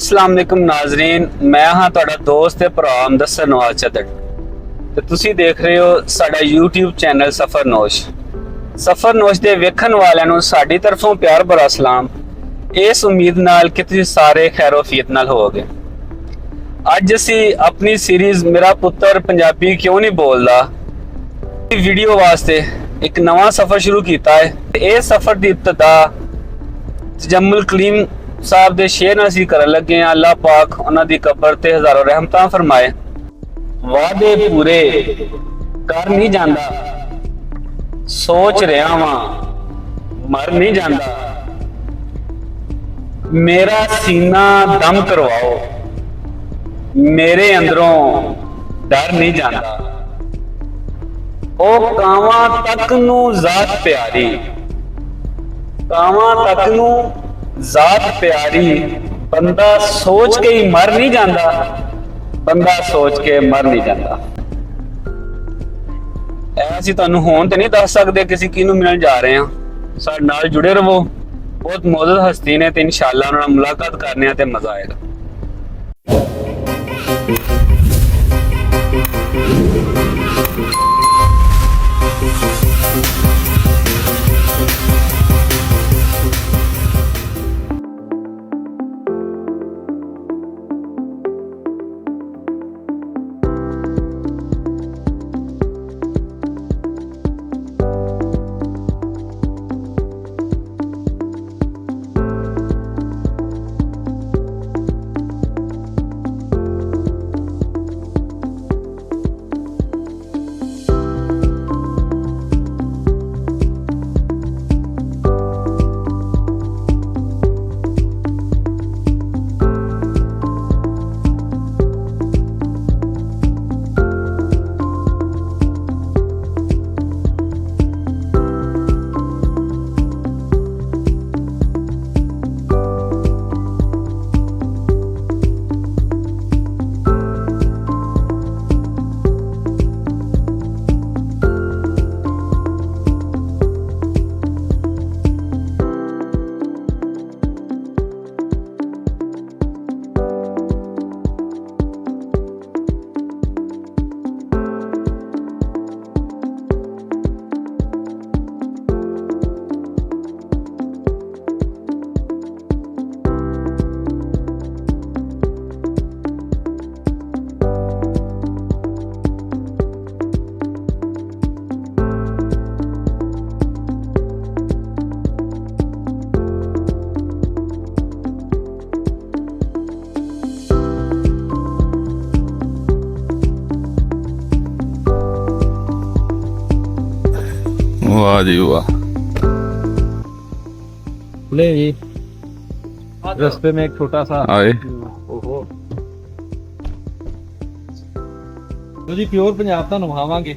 ਅਸਲਾਮ ਅਲੈਕੁਮ ਨਾਜ਼ਰੀਨ, ਮੈਂ ਹਾਂ ਤੁਹਾਡਾ ਦੋਸਤ ਤੇ ਭਰਾ ਅੰਦਸਰ ਨਵਾਜ਼ ਚਦੜ ਤੇ ਤੁਸੀਂ ਦੇਖ ਰਹੇ ਹੋ ਸਾਡਾ YouTube ਚੈਨਲ ਸਫ਼ਰਨੋਸ਼ ਸਫ਼ਰਨੋਸ਼ ਸਫਰ ਦੇ ਵੇਖਣ ਵਾਲਿਆਂ ਨੂੰ ਸਾਡੀ ਤਰਫੋਂ ਪਿਆਰ ਭਰਾ ਸਲਾਮ। ਇਸ ਉਮੀਦ ਨਾਲ ਕਿ ਤੁਸੀਂ ਸਾਰੇ ਖੈਰੋਫੀਅਤ ਨਾਲ ਹੋਵੋਗੇ। ਅੱਜ ਅਸੀਂ ਆਪਣੀ ਸੀਰੀਜ਼ ਮੇਰਾ ਪੁੱਤਰ ਪੰਜਾਬੀ ਕਿਉਂ ਨਹੀਂ ਬੋਲਦਾ? ਇਸ ਵੀਡੀਓ ਵਾਸਤੇ ਇੱਕ ਨਵਾਂ ਸਫ਼ਰ ਸ਼ੁਰੂ ਕੀਤਾ ਹੈ। ਇਹ ਸਫ਼ਰ ਦੀ ਇਬਤਦਾ ਜੰਮੁਲ ਕਲੀਮ ਸਾਹਿਬ ਦੇ ਸ਼ੇਰ ਨਾਲ ਕਰਨ ਲੱਗੇ ਹਾਂ। ਅੱਲਾਹ ਪਾਕ ਉਹਨਾਂ ਦੀ ਕਬਰ ਤੇ ਹਜ਼ਾਰੋਂ ਰਹਿਮਤਾਂ ਫਰਮਾਏ। ਵਾਅਦੇ ਪੂਰੇ ਕਰ ਨਹੀਂ ਜਾਂਦਾ। ਸੋਚ ਰਿਹਾ ਵਾਂ, ਮਰ ਨਹੀਂ ਜਾਂਦਾ। ਮੇਰਾ ਸੀਨਾ ਦਮ ਕਰਵਾਓ। ਮੇਰੇ ਅੰਦਰੋਂ ਡਰ ਨਹੀਂ ਜਾਂਦਾ। ਉਹ ਕਾਵਾਂ ਤੱਕ ਨੂੰ ਜ਼ਾਤ ਪਿਆਰੀ। ਕਾਵਾਂ ਤੱਕ ਨੂੰ ਜ਼ਾਤ ਪਿਆਰੀ, ਬੰਦਾ ਸੋਚ ਕੇ ਹੀ ਮਰ ਨਹੀਂ ਜਾਂਦਾ। ਬੰਦਾ ਸੋਚ ਕੇ ਮਰ ਨਹੀਂ ਜਾਂਦਾ। ਅਸੀਂ ਤੁਹਾਨੂੰ ਹੁਣ ਤੇ ਨਹੀਂ ਦੱਸ ਸਕਦੇ ਕਿਸੇ ਕਿਹਨੂੰ ਮਿਲਣ ਜਾ ਰਹੇ ਹਾਂ। ਸਾਡੇ ਨਾਲ ਜੁੜੇ ਰਹੋ। ਬਹੁਤ ਮੌਜੂਦ ਹਸਤੀ ਨੇ ਤੇ ਇਨਸ਼ਾਅੱਲਾ ਉਹਨਾਂ ਨਾਲ ਮੁਲਾਕਾਤ ਕਰਨੇ ਆ ਤੇ ਮਜ਼ਾ ਆਏਗਾ। वाह जी वाह खुले जी रास्ते में एक छोटा सा आए ਓਹੋ ਲੋ ਜੀ ਪਿਓਰ ਪੰਜਾਬ ਤੁਹਾਨੂੰ ਵਿਖਾਵਾਂਗੇ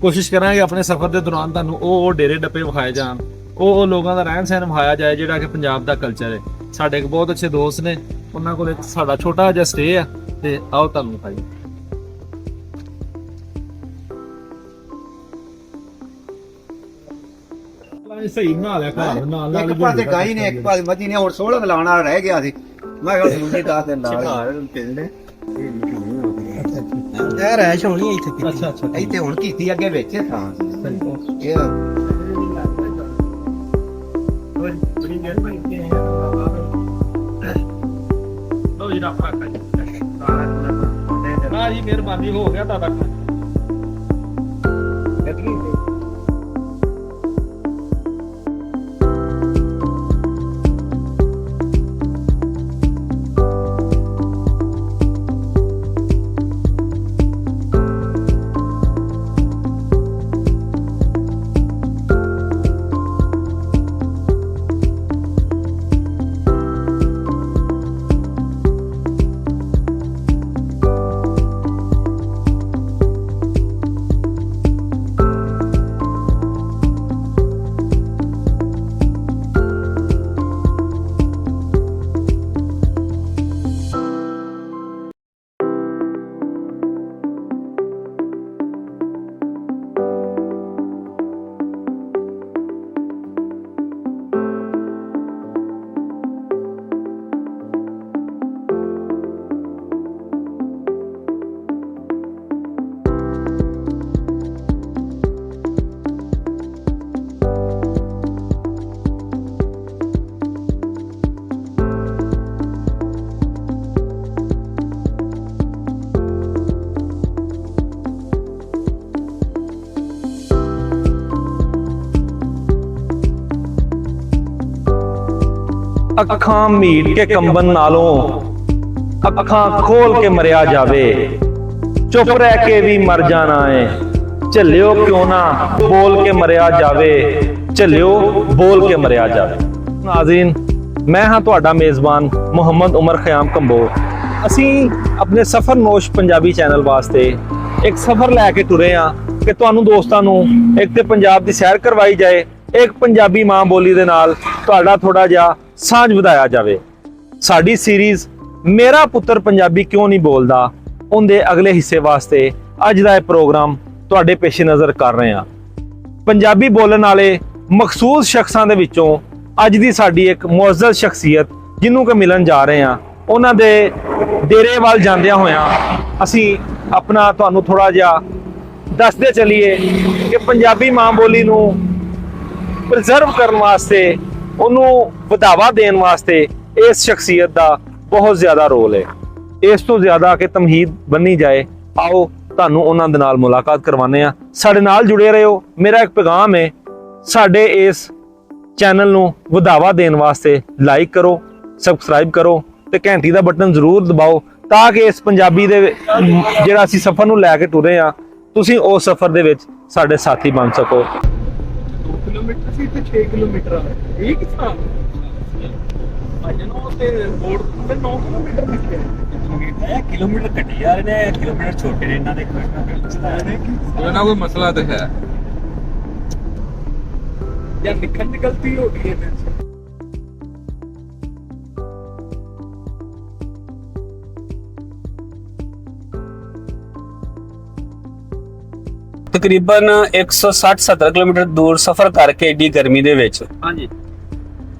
ਕੋਸ਼ਿਸ਼ ਕਰਾਂਗੇ ਆਪਣੇ ਸਫ਼ਰ ਦੇ ਦੌਰਾਨ ਤੁਹਾਨੂੰ ਉਹ ਉਹ ਡੇਰੇ ਡੱਪੇ ਵਿਖਾਏ ਜਾਣ ਉਹ ਉਹ ਲੋਕਾਂ ਦਾ ਰਹਿਣ ਸਹਿਣ ਵਿਖਾਇਆ ਜਾਏ ਜਿਹੜਾ ਕਿ ਪੰਜਾਬ ਦਾ ਕਲਚਰ ਹੈ ਸਾਡੇ ਇੱਕ ਬਹੁਤ ਅੱਛੇ ਦੋਸਤ ਨੇ ਉਹਨਾਂ ਕੋਲ ਇੱਕ ਸਾਡਾ ਛੋਟਾ ਜਿਹਾ ਸਟੇ ਆ ਤੇ ਆਓ ਤੁਹਾਨੂੰ ਵਿਖਾਈਏ ਸਹੀ ਬਣਾ ਲਿਆ ਘਰ ਨਾਲ ਇੱਕ ਪਾਸੇ ਗਾਈ ਨੇ ਇੱਕ ਪਾਸੇ ਮੱਝੀ ਨੇ ਹੋਰ 16 ਲਾਉਣ ਵਾਲਾ ਰਹਿ ਗਿਆ ਸੀ। ਮੈਂ ਕਿਹਾ ਦੂਜੀ ਦੱਸ ਦੇ ਨਾਲ ਪਿੰਡ ਇਹ ਰਹਿਸ਼ ਹੋਣੀ ਇੱਥੇ ਕੀਤੀ ਅੱਛਾ, ਅੱਛਾ। ਇੱਥੇ ਹੁਣ ਕੀਤੀ ਅੱਗੇ ਵਿੱਚ ਥਾਂ। ਇਹ ਲੋ ਜੀ ਰੱਖਾ ਨਾ ਜੀ। ਮਿਹਰਬਾਨੀ ਹੋ ਗਿਆ ਤੁਹਾਡਾ। ਅੱਖਾਂ ਮੀਟ ਕੇ ਕੰਬਨ ਨਾਲੋਂ ਅੱਖਾਂ ਖੋਲ ਕੇ ਮਰਿਆ ਜਾਵੇ। ਚੁੱਪ ਰਹਿ ਕੇ ਵੀ ਮਰ ਜਾਣਾ ਏ। ਝੱਲਿਓ ਕਿਉਂ ਨਾ ਬੋਲ ਕੇ ਮਰਿਆ ਜਾਵੇ। ਝੱਲਿਓ ਬੋਲ ਕੇ ਮਰਿਆ ਜਾਵੇ। ਨਾਜ਼ਰੀਨ, ਮੈਂ ਹਾਂ ਤੁਹਾਡਾ ਮੇਜ਼ਬਾਨ ਮੁਹੰਮਦ ਉਮਰ ਖਿਆਮ ਕੰਬੋ ਅਸੀਂ ਆਪਣੇ ਸਫਰ ਨੋਸ਼ ਪੰਜਾਬੀ ਚੈਨਲ ਵਾਸਤੇ ਇੱਕ ਸਫਰ ਲੈ ਕੇ ਤੁਰੇ ਆ ਕਿ ਤੁਹਾਨੂੰ ਦੋਸਤਾਂ ਨੂੰ ਇੱਕ ਤੇ ਪੰਜਾਬ ਦੀ ਸੈਰ ਕਰਵਾਈ ਜਾਏ, ਇੱਕ ਪੰਜਾਬੀ ਮਾਂ ਬੋਲੀ ਦੇ ਨਾਲ ਤੁਹਾਡਾ ਥੋੜਾ ਜਿਹਾ ਸਾਂਝ ਵਧਾਇਆ ਜਾਵੇ। ਸਾਡੀ ਸੀਰੀਜ਼ ਮੇਰਾ ਪੁੱਤਰ ਪੰਜਾਬੀ ਕਿਉਂ ਨਹੀਂ ਬੋਲਦਾ? ਉਹਦੇ ਅਗਲੇ ਹਿੱਸੇ ਵਾਸਤੇ ਅੱਜ ਦਾ ਇਹ ਪ੍ਰੋਗਰਾਮ ਤੁਹਾਡੇ ਪੇਸ਼ੇ ਨਜ਼ਰ ਕਰ ਰਹੇ ਹਾਂ। ਪੰਜਾਬੀ ਬੋਲਣ ਵਾਲੇ ਮਖਸੂਸ ਸ਼ਖਸਾਂ ਦੇ ਵਿੱਚੋਂ ਅੱਜ ਦੀ ਸਾਡੀ ਇੱਕ ਮੁਅੱਜ਼ਜ਼ ਸ਼ਖਸੀਅਤ ਜਿਹਨੂੰ ਕਿ ਮਿਲਣ ਜਾ ਰਹੇ ਹਾਂ, ਉਹਨਾਂ ਦੇ ਡੇਰੇ ਵੱਲ ਜਾਂਦਿਆਂ ਹੋਇਆਂ ਅਸੀਂ ਆਪਣਾ ਤੁਹਾਨੂੰ ਥੋੜਾ ਜਿਹਾ ਦੱਸਦੇ ਚਲੀਏ ਕਿ ਪੰਜਾਬੀ ਮਾਂ ਬੋਲੀ ਨੂੰ ਪ੍ਰੀਜ਼ਰਵ ਕਰਨ ਵਾਸਤੇ ਉਹਨੂੰ ਵਧਾਵਾ ਦੇਣ ਵਾਸਤੇ ਇਸ ਸ਼ਖਸੀਅਤ ਦਾ ਬਹੁਤ ਜ਼ਿਆਦਾ ਰੋਲ ਹੈ। ਇਸ ਤੋਂ ਜ਼ਿਆਦਾ ਕਿ ਤਮਹੀਦ ਬੰਨੀ ਜਾਏ, ਆਓ ਤੁਹਾਨੂੰ ਉਹਨਾਂ ਦੇ ਨਾਲ ਮੁਲਾਕਾਤ ਕਰਵਾਉਂਦੇ ਆ ਸਾਡੇ ਨਾਲ ਜੁੜੇ ਰਹੋ। ਮੇਰਾ ਇੱਕ ਪੈਗਾਮ ਹੈ, ਸਾਡੇ ਇਸ ਚੈਨਲ ਨੂੰ ਵਧਾਵਾ ਦੇਣ ਵਾਸਤੇ ਲਾਈਕ ਕਰੋ, ਸਬਸਕ੍ਰਾਈਬ ਕਰੋ ਤੇ ਘੰਟੀ ਦਾ ਬਟਨ ਜ਼ਰੂਰ ਦਬਾਓ ਤਾਂ ਕਿ ਇਸ ਪੰਜਾਬੀ ਦੇ ਜਿਹੜਾ ਅਸੀਂ ਸਫ਼ਰ ਨੂੰ ਲੈ ਕੇ ਟੁਰੇ ਆ ਤੁਸੀਂ ਉਸ ਸਫ਼ਰ ਦੇ ਵਿੱਚ ਸਾਡੇ ਸਾਥੀ ਬਣ ਸਕੋ। ਕਿਲੋਮੀਟਰ ਸੀ ਤੇ 6 ਕਿਲੋਮੀਟਰ ਆ। ਇਹ ਕਿਸ ਤਰ੍ਹਾਂ? ਅਜਨੋ ਤੇ ਬੋਰਡ ਤੇ 9 ਕਿਲੋਮੀਟਰ ਲਿਖਿਆ ਇਹ ਕਿਲੋਮੀਟਰ ਘੱਟੀ ਯਾਰ ਨੇ ਕਿਲੋਮੀਟਰ ਛੋਟੇ ਨੇ ਇਹਨਾਂ ਦੇ ਕੋਈ ਨਾ ਕੋਈ ਮਸਲਾ ਤੇ ਹੈ। ਜਾਂ ਲਿਖਣ ਦੀ ਗਲਤੀ ਹੋ ਗਈ ਹੈ ਤਕਰੀਬਨ 160-70 ਕਿਲੋਮੀਟਰ ਦੂਰ ਸਫ਼ਰ ਕਰਕੇ ਏਡੀ ਗਰਮੀ ਦੇ ਵਿੱਚ। ਹਾਂਜੀ।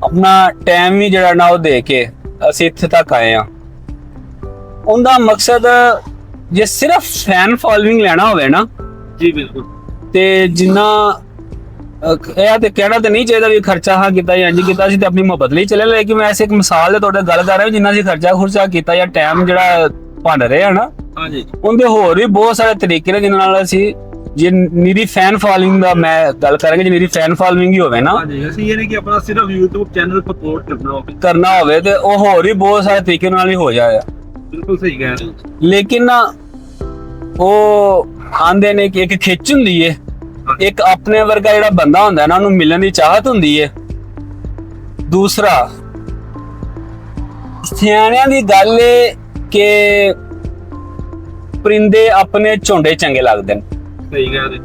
ਆਪਣਾ ਟਾਈਮ ਵੀ ਜਿਹੜਾ ਨਾ ਉਹ ਦੇ ਕੇ ਅਸੀਂ ਇੱਥੇ ਤੱਕ ਆਏ ਆ ਉਹਦਾ ਮਕਸਦ ਜੇ ਸਿਰਫ ਫੈਨ ਫਾਲੋਇੰਗ ਲੈਣਾ ਹੋਵੇ ਨਾ ਜੀ ਬਿਲਕੁਲ। ਤੇ ਜਿੰਨਾ ਇਹ ਤੇ ਕਹਿਣਾ ਤੇ ਨਹੀਂ ਚਾਹੀਦਾ ਵੀ ਖਰਚਾ ਹਾਂ ਕੀਤਾ ਜਾਂ ਇੰਜ ਕੀਤਾ ਸੀ ਤੇ ਆਪਣੀ ਮੁਹੱਬਤ ਲਈ ਚੱਲੇ ਲੇਕਿਨ ਮੈਂ ਐਸੇ ਇੱਕ ਮਿਸਾਲ ਦੇ ਤੁਹਾਡੇ ਗੱਲ ਕਰ ਰਿਹਾ ਜਿੰਨਾ ਸੀ ਖਰਚਾ ਖੁਰਚਾ ਕੀਤਾ ਜਾਂ ਟਾਈਮ ਜਿਹੜਾ ਭੰਨ ਰਿਹਾ ਨਾ ਹਾਂਜੀ। ਉਹਦੇ ਹੋਰ ਵੀ ਬਹੁਤ ਸਾਰੇ ਤਰੀਕੇ ਨੇ ਜਿਨ੍ਹਾਂ ਨਾਲ ਅਸੀਂ ਜੇ ਨਿਰੀ ਫੈਨ ਫਾਲੋਇੰਗ ਦਾ ਮੈਂ ਗੱਲ ਕਰਾਂਗੇ ਜੇ ਨਿਰੀ ਫੈਨ ਫਾਲੋਇੰਗ ਹੀ ਹੋਵੇ ਨਾ ਹਾਂਜੀ ਅਸੀਂ ਇਹ ਨਹੀਂ ਕਿ ਆਪਣਾ ਸਿਰਫ YouTube ਚੈਨਲ ਸਪੋਰਟ ਕਰਨਾ ਹੋਵੇ। ਕਰਨਾ ਹੋਵੇ ਤੇ ਉਹ ਹੋਰ ਵੀ ਬਹੁਤ ਸਾਰੇ ਤਰੀਕੇ ਨਾਲ ਹੀ ਹੋ ਜਾਏਗਾ ਬਿਲਕੁਲ ਸਹੀ ਕਹਿ ਰਹੇ ਹੋ। ਲੇਕਿਨ ਨਾ ਉਹ ਆਂਦੇ ਨੇ ਕਿ ਇੱਕ ਖਿੱਚ ਹੁੰਦੀ ਏ। ਇੱਕ ਆਪਣੇ ਵਰਗਾ ਜਿਹੜਾ ਬੰਦਾ ਹੁੰਦਾ ਨਾ ਉਹਨੂੰ ਮਿਲਣ ਦੀ ਚਾਹਤ ਹੁੰਦੀ ਏ। ਦੂਸਰਾ ਸਿਆਣਿਆਂ ਦੀ ਗੱਲ ਏ ਕਿ ਪਰਿੰਦੇ ਆਪਣੇ ਝੁੰਡੇ ਚੰਗੇ ਲੱਗਦੇ ਨੇ। ਸਹੀ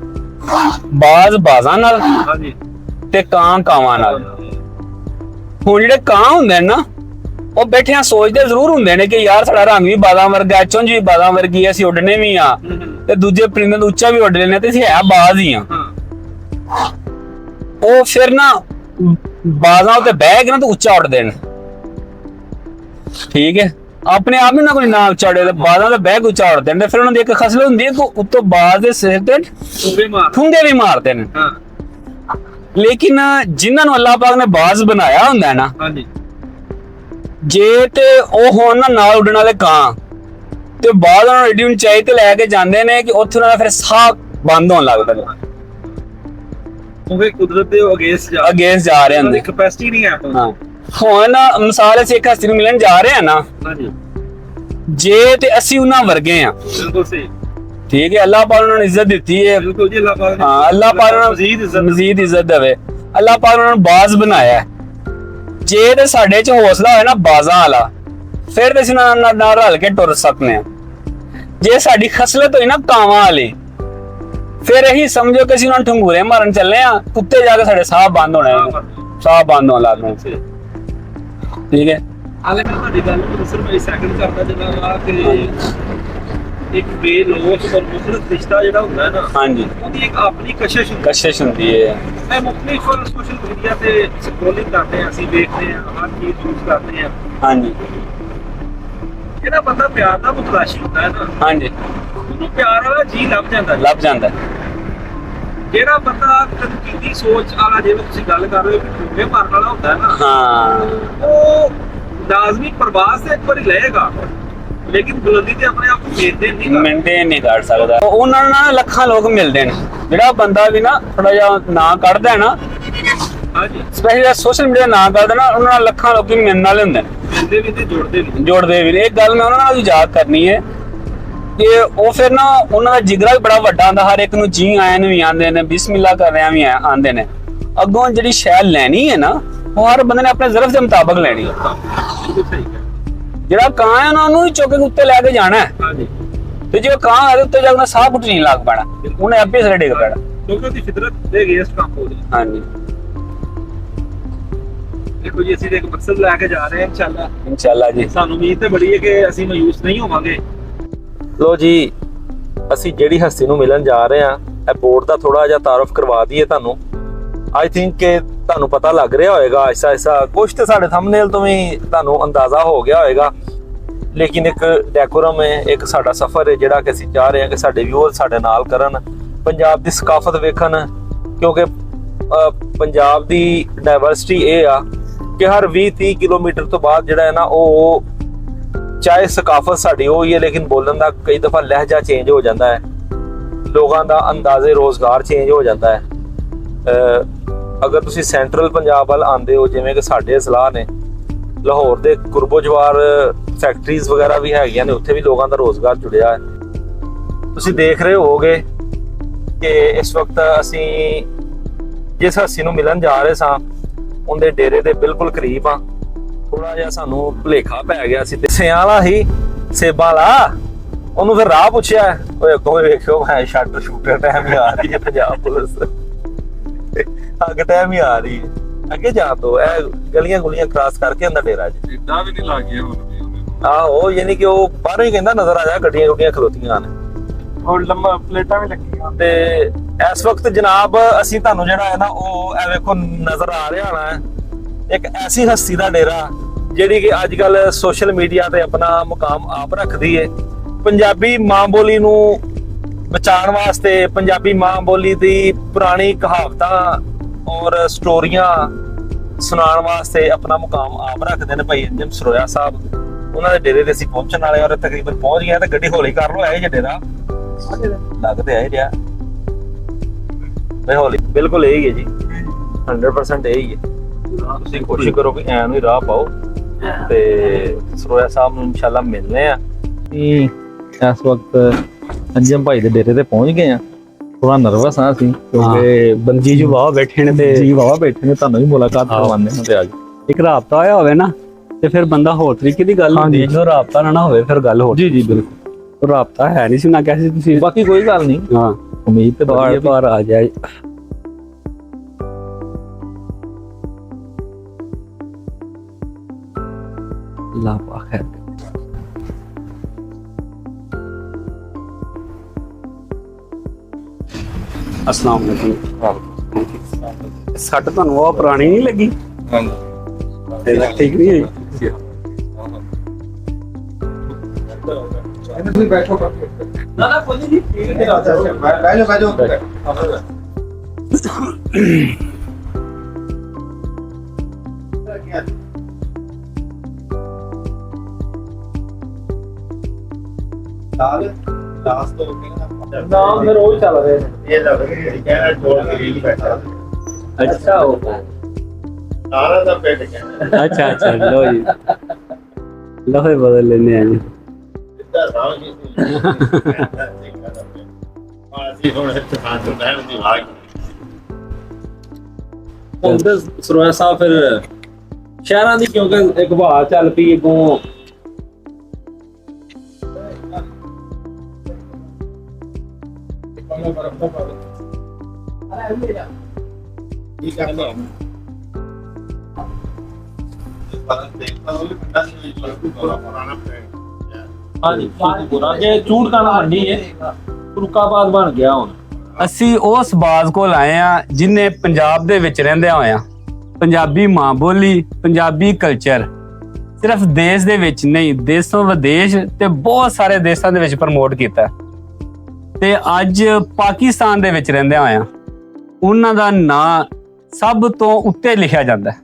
ਬਾਜ਼ ਬਾਜ਼ਾਂ ਨਾਲ ਹਾਂਜੀ। ਤੇ ਕਾਂ ਕਾਵਾਂ ਨਾਲ। ਹੁਣ ਜਿਹੜੇ ਕਾਂ ਹੁੰਦੇ ਨੇ ਨਾ ਉਹ ਬੈਠਿਆਂ ਸੋਚਦੇ ਜ਼ਰੂਰ ਹੁੰਦੇ ਨੇ ਕਿ ਯਾਰ ਸਾਡਾ ਰੰਗ ਵੀ ਬਾਦਾਂ ਵਰਗਾ ਚੁੰਝ ਵੀ ਬਾਦਾਂ ਵਰਗੀ ਹੈ ਅਸੀਂ ਉੱਡਣੇ ਵੀ ਆ। ਤੇ ਦੂਜੇ ਪਰਿੰਦੇ ਤੋਂ ਉੱਚਾ ਵੀ ਉੱਡ ਲੈਣੇ ਤੇ ਅਸੀਂ ਹੈ ਬਾਜ਼ ਹੀ ਆ। ਉਹ ਫਿਰ ਨਾ ਬਾਜ਼ਾਂ ਉੱਤੇ ਬਹਿ ਕੇ ਨਾ ਤੇ ਉੱਚਾ ਉੱਡਦੇ ਨੇ। ਠੀਕ ਹੈ। ਆਪਣੇ ਆਪ ਨੂੰ ਨਾ ਕੋਈ ਨਾਮ ਚੜੇ ਤੇ ਬਾਜ਼ਾਂ ਤੇ ਬਹਿ ਕੇ ਉੱਚਾ ਉੱਡਦੇ ਨੇ ਤੇ ਫਿਰ ਉਹਨਾਂ ਦੀ ਇੱਕ ਖਸਲ ਹੁੰਦੀ ਹੈ ਕਿ ਉੱਤੋਂ ਬਾਜ਼ ਦੇ ਸਿਰ ਤੇ ਠੁੰਗੇ ਵੀ ਮਾਰਦੇ ਨੇ। ਹਾਂ। ਲੇਕਿਨ ਜਿਨ੍ਹਾਂ ਨੂੰ ਅੱਲਾਹ ਪਾਕ ਨੇ ਬਾਜ਼ ਬਣਾਇਆ ਹੁੰਦਾ ਹੈ ਨਾ ਹਾਂਜੀ। ਜੇ ਤੇ ਉਹ ਹੋਣ ਨਾ ਨਾਲ ਉੱਡਣ ਵਾਲੇ ਕਾਂ ਤੇ ਬਾਅਦ ਉਹਨਾਂ ਨੂੰ ਏਡੀ ਉਚਾਈ ਤੇ ਲੈ ਕੇ ਜਾਂਦੇ ਨੇ ਕਿ ਉੱਥੇ ਉਹਨਾਂ ਦਾ ਫਿਰ ਸਾਹ ਬੰਦ ਹੋਣ ਲੱਗਦਾ ਨੇ ਉਹਦੇ ਕੁਦਰਤ ਦੇ ਅਗੇਂਸਟ ਜਾ ਅਗੇਂਸਟ ਜਾ ਰਹੇ ਹੁੰਦੇ। ਕਪੈਸਿਟੀ ਨਹੀਂ ਹੈ ਹਾਂ। ਹੁਣ ਨਾ ਮਿਸਾਲ ਅਸੀਂ ਇੱਕ ਹਸਤੀ ਨੂੰ ਮਿਲਣ ਜਾ ਰਹੇ ਆ ਨਾ। ਹਾਂਜੀ। ਜੇ ਤੇ ਅਸੀਂ ਉਹਨਾਂ ਵਰਗੇ ਆ ਬਿਲਕੁਲ ਸਹੀ। ਠੀਕ ਹੈ ਅੱਲਾਹ ਪਾਕ ਉਹਨਾਂ ਨੂੰ ਇੱਜ਼ਤ ਦਿੱਤੀ ਹੈ। ਬਿਲਕੁਲ ਜੀ ਅੱਲਾਹ ਪਾਕ ਹਾਂ ਅੱਲਾਹ ਪਾਕ ਉਹਨਾਂ ਨੂੰ ਮਜ਼ੀਦ ਇੱਜ਼ਤ ਮਜ਼ੀਦ ਇੱਜ਼ਤ ਦੇਵੇ। ਅੱਲਾਹ ਪਾਕ ਉਹਨਾਂ ਨੂੰ ਬਾਜ਼ ਬਣਾਇਆ। ਜੇ ਤੇ ਸਾਡੇ 'ਚ ਹੌਸਲਾ ਹੋਏ ਨਾ ਬਾਜ਼ਾਂ ਵਾਲਾ ਫਿਰ ਤੇ ਅਸੀਂ ਨਾਲ ਨਾਲ- ਰਲ ਕੇ ਟੁਰ ਸਕਦੇ ਆ ਜੇ ਸਾਡੀ ਖਸਲਤ ਹੋਈ ਨਾ ਕਾਵਾਂ ਵਾਲੀ ਫਿਰ ਇਹੀ ਸਮਝੋ ਕਿ ਅਸੀਂ ਉਹਨਾਂ ਨੂੰ ਠੰਗੂਰੇ ਮਾਰਨ ਚੱਲੇ ਆ ਉੱਤੇ ਜਾ ਕੇ ਸਾਡੇ ਸਾਹ ਬੰਦ ਹੋਣੇ ਸਾਹ ਬੰਦ ਹੋਣ ਲੱਗ ਪਏ ਠੀਕ ਹੈ। ਹਾਲੇ ਮੈਂ ਤੁਹਾਡੀ ਗੱਲ ਨੂੰ ਸਿਰਫ ਇਹ ਸੈਕਿੰਡ ਕਰਦਾ ਜਿਹੜਾ ਆ ਕਿ ਇੱਕ ਬੇਲੋਚ ਔਰ ਮੁਖਲਸ ਰਿਸ਼ਤਾ ਜਿਹੜਾ ਹੁੰਦਾ ਨਾ ਹਾਂਜੀ। ਉਹਦੀ ਇੱਕ ਆਪਣੀ ਕਸ਼ਿਸ਼ ਹੁੰਦੀ ਕਸ਼ਿਸ਼ ਹੁੰਦੀ ਹੈ। ਮੈਂ ਮੁਖਲਿਫ ਸੋਸ਼ਲ ਮੀਡੀਆ ਤੇ ਸਕਰੋਲਿੰਗ ਕਰਦੇ ਹਾਂ ਅਸੀਂ ਵੇਖਦੇ ਹਾਂ ਹਰ ਚੀਜ਼ ਯੂਜ਼ ਕਰਦੇ ਹਾਂ। ਹਾਂਜੀ। ਜਿਹੜਾ ਬੰਦਾ ਪਿਆਰ ਦਾ ਮੁਤਲਾਸ਼ੀ ਹੁੰਦਾ ਹੈ ਨਾ ਹਾਂਜੀ। ਉਹਨੂੰ ਪਿਆਰ ਵਾਲਾ ਜੀ ਲੱਭ ਜਾਂਦਾ। ਲੱਭ ਜਾਂਦਾ। ਜਿਹੜਾ ਬੰਦਾ ਤਨਕੀਦੀ ਸੋਚ ਵਾਲਾ ਜਿਵੇਂ ਤੁਸੀਂ ਗੱਲ ਕਰ ਰਹੇ ਹੋ ਕਿ ਝੂਠੇ ਮਾਰਨ ਵਾਲਾ ਹੁੰਦਾ ਨਾ ਹਾਂ। ਉਹ ਲਾਜ਼ਮੀ ਪ੍ਰਵਾਸ ਤੇ ਇੱਕ ਵਾਰੀ ਲਏਗਾ ਲੇਕਿਨ ਬੁਲੰਦੀ ਤੇ ਆਪਣੇ ਆਪ ਨੂੰ ਮੇਨਟੇਨ ਨਹੀਂ ਮੇਨਟੇਨ ਨਹੀਂ ਕਰ ਸਕਦਾ। ਉਹਨਾਂ ਨੂੰ ਨਾ ਲੱਖਾਂ ਲੋਕ ਮਿਲਦੇ ਨੇ। ਜਿਹੜਾ ਬੰਦਾ ਵੀ ਨਾ ਥੋੜਾ ਜਿਹਾ ਨਾਂ ਕੱਢਦਾ ਹੈ ਨਾ ਹਾਂਜੀ। ਸਪੈਸ਼ਲੀ ਸੋਸ਼ਲ ਮੀਡੀਆ ਨਾ ਕਰਦੇ ਨਾ ਉਹਨਾਂ ਨਾਲ ਲੱਖਾਂ ਲੋਕੀ ਮਿਲਣ ਵਾਲੇ ਹੁੰਦੇ ਨੇ। ਮਿਲਦੇ ਵੀ ਤੇ ਜੁੜਦੇ ਨੇ ਜੋੜਦੇ ਵੀ ਇਹ ਗੱਲ ਮੈਂ ਉਹਨਾਂ ਨਾਲ ਵੀ ਯਾਦ ਕਰਨੀ ਹੈ। ਕਿ ਉਹ ਫਿਰ ਨਾ ਉਹਨਾਂ ਦਾ ਜਿਗਰਾ ਵੀ ਬੜਾ ਵੱਡਾ ਹੁੰਦਾ ਹਰ ਇੱਕ ਨੂੰ ਜੀ ਆਇਆਂ ਨੂੰ ਵੀ ਆਂਦੇ ਨੇ ਬਿਸਮਿਲ੍ਲਾ ਕਰ ਰਿਆਂ ਵੀ ਆਂਦੇ ਨੇ। ਅੱਗੋਂ ਜਿਹੜੀ ਸ਼ੈ ਲੈਣੀ ਹੈ ਨਾ ਉਹ ਹਰ ਬੰਦੇ ਨੇ ਆਪਣੇ ਜ਼ਰਫ ਦੇ ਮੁਤਾਬਕ ਲੈਣੀ ਹੈ। ਜਿਹੜਾ ਕਾਂ ਹੈ ਨਾ ਉਹਨੂੰ ਹੀ ਚੁੱਕ ਕੇ ਉੱਤੇ ਲੈ ਕੇ ਜਾਣਾ ਹੈ। ਤੇ ਜੇ ਕਾਂ ਹੈ ਉੱਤੇ ਜਾ ਕੇ ਸਾਹ ਘੁੱਟ ਨਹੀਂ ਲੱਗ ਪੈਣਾ। ਉਹਨੇ ਆਪੇ ਸਿਰ ਡਿੱਗ ਪੈਣਾ। ਕਿਉਂਕਿ ਉਹਦੀ ਫਿਤਰਤ ਦੇ ਅਗੇਂਸਟ ਕੰਮ ਹੋ ਰਿਹਾ ਹਾਂਜੀ। ਦੇਖੋ ਜੀ ਅਸੀਂ ਤਾਂ ਇੱਕ ਮਕਸਦ ਲੈ ਕੇ ਜਾ ਰਹੇ ਹਾਂ ਇਨਸ਼ਾਅੱਲਾ। ਇਨਸ਼ਾਅੱਲਾ ਜੀ। ਸਾਨੂੰ ਉਮੀਦ ਤੇ ਬੜੀ ਹੈ ਕਿ ਅਸੀਂ ਮਾਯੂਸ ਨਹੀਂ ਹੋਵਾਂਗੇ। ਲੋ ਜੀ, ਅਸੀਂ ਜਿਹੜੀ ਹਸਤੀ ਨੂੰ ਮਿਲਣ ਜਾ ਰਹੇ ਹਾਂ ਐਪੋਰਟ ਦਾ ਥੋੜਾ ਜਿਹਾ ਤਾਰਫ ਕਰਵਾ ਦਈਏ ਤੁਹਾਨੂੰ। ਆਈ ਥਿੰਕ ਕਿ ਤੁਹਾਨੂੰ ਪਤਾ ਲੱਗ ਰਿਹਾ ਹੋਵੇਗਾ ਐਸਾ ਐਸਾ ਕੁਝ ਤੇ ਸਾਡੇ ਥੰਬਨੇਲ ਤੋਂ ਵੀ ਤੁਹਾਨੂੰ ਅੰਦਾਜ਼ਾ ਹੋ ਗਿਆ ਹੋਵੇਗਾ ਲੇਕਿਨ ਇੱਕ ਡੈਕੋਰਮ ਹੈ, ਇੱਕ ਸਾਡਾ ਸਫ਼ਰ ਹੈ, ਜਿਹੜਾ ਕਿ ਅਸੀਂ ਚਾਹ ਰਹੇ ਹਾਂ ਕਿ ਸਾਡੇ ਵਿਊਅਰ ਸਾਡੇ ਨਾਲ ਕਰਨ। ਪੰਜਾਬ ਦੀ ਸਕਾਫਤ ਵੇਖਣ, ਕਿਉਂਕਿ ਪੰਜਾਬ ਦੀ ਡਾਈਵਰਸਿਟੀ ਇਹ ਆ ਕਿ ਹਰ 20 30 ਕਿਲੋਮੀਟਰ ਤੋਂ ਬਾਅਦ ਜਿਹੜਾ ਹੈ ਨਾ, ਉਹ ਚਾਹੇ ਸਕਾਫਤ ਸਾਡੀ ਉਹ ਹੀ ਹੈ ਲੇਕਿਨ ਬੋਲਣ ਦਾ ਕਈ ਦਫਾ ਲਹਿਜਾ ਚੇਂਜ ਹੋ ਜਾਂਦਾ ਹੈ। ਲੋਕਾਂ ਦਾ ਅੰਦਾਜ਼ੇ ਰੋਜ਼ਗਾਰ ਚੇਂਜ ਹੋ ਜਾਂਦਾ ਹੈ। ਅਗਰ ਤੁਸੀਂ ਸੈਂਟਰਲ ਪੰਜਾਬ ਵੱਲ ਆਂਦੇ ਹੋ, ਜਿਵੇਂ ਕਿ ਸਾਡੇ ਸਲਾਹ ਨੇ, ਲਾਹੌਰ ਦੇ ਕੁਰਬੋ ਜਵਾਰ ਫੈਕਟਰੀਜ਼ ਵਗੈਰਾ ਵੀ ਹੈਗੀਆਂ ਨੇ, ਉੱਥੇ ਵੀ ਲੋਕਾਂ ਦਾ ਰੋਜ਼ਗਾਰ ਜੁੜਿਆ ਹੈ। ਤੁਸੀਂ ਦੇਖ ਰਹੇ ਹੋਗੇ ਕਿ ਇਸ ਵਕਤ ਅਸੀਂ ਜਿਸ ਹੱਸੀ ਨੂੰ ਮਿਲਣ ਜਾ ਰਹੇ ਸਾਂ, ਉਹਦੇ ਡੇਰੇ ਦੇ ਬਿਲਕੁਲ ਕਰੀਬ ਆ ਥੋੜਾ ਜਿਹਾ ਸਾਨੂੰ ਭੁਲੇਖਾ ਪੈ ਗਿਆ ਸੀ ਤੇ ਸਿਆਂ ਵਾਲਾ ਹੀ ਸੇਬਾਂ ਵਾਲਾ। ਉਹਨੂੰ ਫਿਰ ਰਾਹ ਪੁੱਛਿਆ ਓਏ ਅੱਗੋਂ ਵੇਖਿਓ ਮੈਂ ਸ਼ਟਰ ਸ਼ੂਟਰ ਟਾਈਮ ਹੀ ਆ ਰਹੀ ਹੈ ਪੰਜਾਬ ਪੁਲਿਸ ਅੱਗ ਟਾਈਮ ਹੀ ਆ ਰਹੀ ਹੈ। ਅੱਗੇ ਜਾ ਤੋ ਇਹ ਗਲੀਆਂ ਗੁਲੀਆਂ ਕ੍ਰਾਸ ਕਰਕੇ ਅੰਦਰ ਡੇਰਾ ਜੀ। ਇੱਦਾਂ ਵੀ ਨਹੀਂ ਲੱਗ ਗਿਆ ਹੁਣ ਆਹੋ ਯਾਨੀ ਕਿ ਉਹ ਬਾਹਰੋਂ ਹੀ ਕਹਿੰਦਾ ਨਜ਼ਰ ਆ ਜਾ ਗੱਡੀਆਂ ਗੁੱਡੀਆਂ ਖਲੋਤੀਆਂ ਨੇ। ਔਰ ਲੰਮਾ ਪਲੇਟਾਂ ਵੀ ਲੱਗੀਆਂ। ਤੇ ਇਸ ਵਕਤ ਜਨਾਬ ਅਸੀਂ ਤੁਹਾਨੂੰ ਜਿਹੜਾ ਹੈ ਨਾ ਉਹ ਇਹ ਵੇਖੋ ਨਜ਼ਰ ਆ ਰਿਹਾ ਹੋਣਾ ਹੈ। ਇੱਕ ਐਸੀ ਹਸਤੀ ਦਾ ਡੇਰਾ ਜਿਹੜੀ ਕਿ ਅੱਜ ਕੱਲ ਸੋਸ਼ਲ ਮੀਡੀਆ ਤੇ ਆਪਣਾ ਮੁਕਾਮ ਆਪ ਰੱਖਦੀ ਏ। ਪੰਜਾਬੀ ਮਾਂ ਬੋਲੀ ਨੂੰ ਬਚਾਉਣ ਵਾਸਤੇ ਪੰਜਾਬੀ ਮਾਂ ਬੋਲੀ ਦੀ ਪੁਰਾਣੀ ਕਹਾਵਤਾਂ ਔਰ ਸਟੋਰੀਆਂ ਸੁਣਾਉਣ ਵਾਸਤੇ ਆਪਣਾ ਮੁਕਾਮ ਆਪ ਰੱਖਦੇ ਨੇ ਭਾਈ ਅੰਜਮ ਸਰੋਇਆ ਸਾਹਿਬ। ਉਹਨਾਂ ਦੇ ਡੇਰੇ ਤੇ ਅਸੀਂ ਪਹੁੰਚਣ ਵਾਲੇ ਔਰ ਤਕਰੀਬਨ ਪਹੁੰਚ ਗਏ ਹਾਂ ਤੇ ਗੱਡੀ ਹੌਲੀ ਕਰ ਲਓ, ਇਹ ਜੇ ਡੇਰਾ। ਲੱਗਦੇ ਆ ਰਿਹਾ ਨਹੀਂ ਹੌਲੀ। ਬਿਲਕੁਲ ਇਹ ਹੀ ਹੈ ਜੀ 100% ਇਹ ਹੀ ਹੈ। ਤੁਸੀਂ ਕੋਸ਼ਿਸ਼ ਕਰੋ ਕਿ ਐਨ ਹੀ ਰਾਹ ਪਾਓ ਤੇ ਸਰੋਇਆ ਸਾਹਿਬ ਨੂੰ ਇਨਸ਼ਾਅੱਲਾ ਮਿਲਨੇ ਆ ਅਸੀਂ ਇਸ ਵਕਤ ਅੰਜਮ ਭਾਈ ਦੇ ਡੇਰੇ ਤੇ ਪਹੁੰਚ ਗਏ ਆ ਥੋੜਾ ਨਰਵਸ ਆ ਅਸੀਂ ਕਿਉਂਕਿ ਬੰਦੀ ਜੀ ਵਾਹ ਬੈਠੇ ਨੇ ਤੇ ਜੀ ਵਾਵਾ ਬੈਠੇ ਨੇ ਤੁਹਾਨੂੰ ਵੀ ਮੁਲਾਕਾਤ। ਕਰਵਾਉਂਦੇ ਹਾਂ ਤੇ ਅੱਜ। ਇੱਕ ਰਾਬਤਾ ਹੋਇਆ ਹੋਵੇ ਨਾ ਤੇ ਫਿਰ ਬੰਦਾ ਹੋਰ ਤਰੀਕੇ ਦੀ ਗੱਲ ਹੁੰਦੀ ਜਦੋਂ ਰਾਬਤਾ ਨਾ ਹੋਵੇ ਫਿਰ ਗੱਲ ਹੋਰ। ਜੀ ਜੀ ਬਿਲਕੁਲ। ਰਾਬਤਾ ਹੈ ਨਹੀਂ ਸੀ ਨਾ ਕੈਸੀ ਤੁਸੀਂ ਬਾਕੀ ਕੋਈ ਗੱਲ ਨਹੀਂ। ਹਾਂ। ਉਮੀਦ ਤੇ ਬਾਰ ਬਾਰ ਆ ਜਾਏ। ਲਾ ਖੈਰ ਅਸਲਾਮ ਅਲੈਕੁਮ ਸੱਟ ਤੁਹਾਨੂੰ ਉਹ ਪੁਰਾਣੀ ਨਹੀਂ ਲੱਗੀ ਹਾਂਜੀ ਤੇ ਠੀਕ ਨਹੀਂ ਹੋਈ ਨਾ ਨਾ ਕੋਈ ਨਹੀਂ ਬਹਿ ਜਾਓ ਸਾਲ ਲਾਸਟ ਤੋਂ ਕਿਹਨਾਂ ਨਾਮ ਫਿਰ ਉਹ ਚੱਲ ਰਹੇ ਨੇ। ਇਹ ਲੱਗ ਰਹੀ ਹੈ ਕਹਿੰਦਾ ਟੋਲ ਗਰੀਬ ਬੈਠਾ। ਅੱਛਾ ਉਹ ਸਾਰਾ ਦਾ ਪਿੰਡ ਕਹਿੰਦਾ ਅੱਛਾ ਅੱਛਾ ਲੋ ਜੀ। ਲੋ ਬਦਲ ਲੈਨੇ ਆ ਜੀ। ਸਿੱਧਾ ਸਾਹ ਜੀ ਅਸੀਂ ਹੁਣ ਇੱਥੇ ਖਾਣ ਤੋਂ ਰਹਿਣ ਦੀ ਭਾਗ ਹੁਣ ਤੇ ਸਰੋਇਆ ਸਾਹਿਬ ਫਿਰ ਸ਼ਹਿਰਾਂ ਦੀ ਕਿਉਂਕਿ ਇੱਕ ਹਵਾ ਚੱਲ ਪਈ ਅੱਗੋਂ ਹਾਂਜੀ ਪੂਰਾ ਜੇ ਚੂੜ ਕਾਣਾ ਮੰਡੀ ਹੈ ਤੁਰਕਾਬਾਦ ਬਣ ਗਿਆ ਹੁਣ। ਅਸੀਂ ਉਸ ਬਾਜ਼ ਕੋਲ ਆਏ ਆ ਜਿਨੇ ਪੰਜਾਬ ਦੇ ਵਿੱਚ ਰਹਿੰਦੇ ਹੋਇਆ ਪੰਜਾਬੀ ਮਾਂ ਬੋਲੀ, ਪੰਜਾਬੀ ਕਲਚਰ ਸਿਰਫ ਦੇਸ਼ ਦੇ ਵਿੱਚ ਨਹੀਂ, ਦੇਸ਼ੋਂ ਵਿਦੇਸ਼ ਤੇ ਬਹੁਤ ਸਾਰੇ ਦੇਸ਼ਾਂ ਦੇ ਵਿੱਚ ਪ੍ਰਮੋਟ ਕੀਤਾ। ਤੇ ਅੱਜ ਪਾਕਿਸਤਾਨ ਦੇ ਵਿੱਚ ਰਹਿੰਦੇ ਹੋਇਆ, ਉਹਨਾਂ ਦਾ ਨਾਂ ਸਭ ਤੋਂ ਉੱਤੇ ਲਿਖਿਆ ਜਾਂਦਾ ਹੈ।